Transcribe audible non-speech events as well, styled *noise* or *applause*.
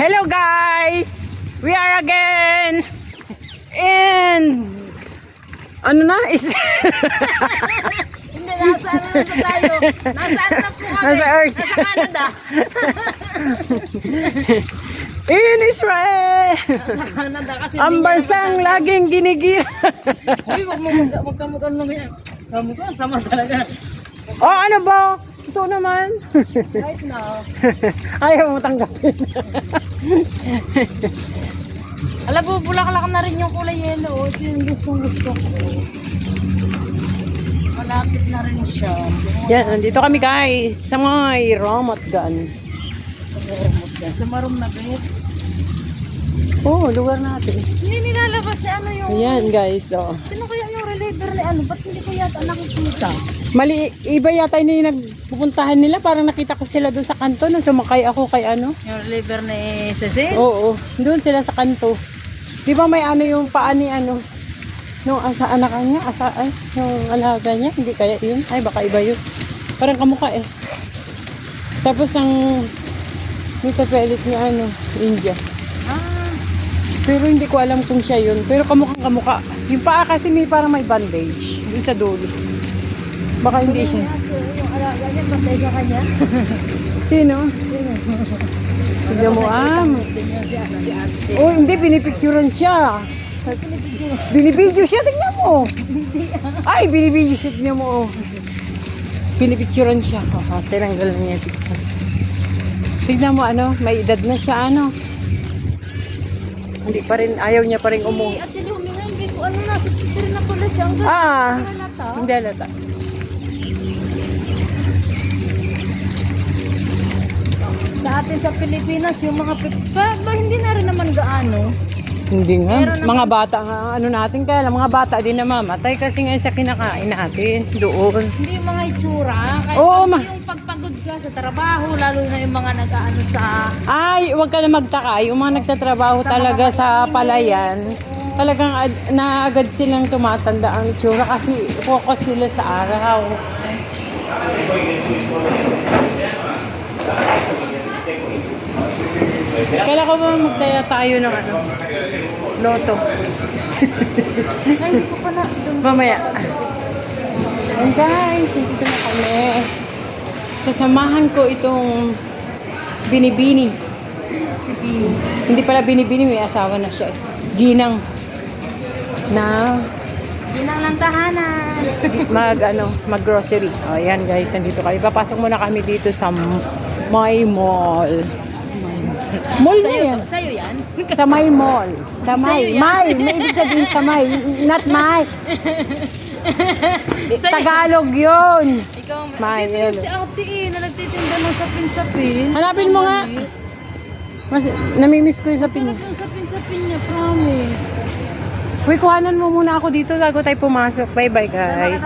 Hello guys! We are again in ano na? Is Hindi, nasa ano na tayo? Nasa ano na po kami? Nasa Earth. Nasa Canada. *laughs* in Israel! Nasa Canada kasi Ang bansang laging ginigil. naman- Uy, wag mo mag wag ka mag ano yan. Kamu ko, sama talaga. oh, ano ba? Ito naman. Right now. *laughs* Ayaw mo tanggapin. *laughs* Alam mo, bulaklak na rin yung kulay yellow. Ito yung gustong gusto ko. Malapit na rin siya. Yan, nandito kami guys sa may Ramat Gun. Sa marum na bit. Oh, lugar natin. Hindi nilalabas ni ano yung... Ayan guys, oh. Sino kaya yung reliever ni ano? Ba't hindi ko yata nakikita? Mali, iba yata yun yung nagpupuntahan nila. Parang nakita ko sila doon sa kanto nung sumakay ako kay ano. Yung reliever ni Cecil? Oo, doon sila sa kanto. Di ba may ano yung paa ni ano? Nung asa anak niya, asa ay, yung alaga niya, hindi kaya yun. Ay, baka iba yun. Parang kamukha eh. Tapos ang may tapelit niya ano, India. Ah, Pero hindi ko alam kung siya yun. Pero kamukhang kamukha. Yung paa kasi may parang may bandage. Doon sa dulo. Baka hindi siya. yung alaga niya, patay ka kanya. *laughs* Sino? Tignan mo ah. Oh, hindi, pinipicturan siya. Binibidyo siya, tingnan mo. Ay, binibidyo siya, tingnan mo. oh. Pinipicturan siya. Oh, tinanggal na niya yung picture. Tignan mo, ano, may edad na siya, ano. Hindi pa rin, ayaw niya pa rin umuwi. Ate Lumina, hindi ko ano, nasa picture na pala siya. Ang Ah, na hindi alata. Sa atin sa Pilipinas, yung mga pip- ba, hindi na rin naman gaano? Hindi nga. Naman- Mga bata nga, ano natin, kaya lang, mga bata din namamatay kasi nga sa kinakain natin doon. Hindi yung mga itsura. Kahit Oo, ma- yung pagpagod ka sa trabaho, lalo na yung mga nag-ano sa... Ay, huwag ka na magtaka. Yung mga nagtatrabaho Sa talaga mga sa palayan. palayan, talagang ad- naagad silang tumatanda ang itsura kasi focus sila sa araw. Kailan ko ba magdaya tayo ng ano? Loto. Ay, hindi ko pa na... Mamaya. And guys, dito na kami. Kasamahan ko itong binibini. Hindi pala binibini, may asawa na siya. Ginang na Ginang lang tahanan. mag ano, mag grocery. Oh, ayan guys, nandito kami. Papasok muna kami dito sa My Mall. Mall na yan. sa'yo yan? Sa My Mall. Sa My. Yan. My. May ibig sabihin sa My. Not My. *laughs* Tagalog yun. Ikaw, May, dito yun. si ate eh, na nagtitinda ng sapin-sapin. Hanapin mo nga. Mas, namimiss ko yung sapin niya. Yung sapin-sapin niya, promise. Uy, kuhanan mo muna ako dito bago tayo pumasok. Bye-bye guys.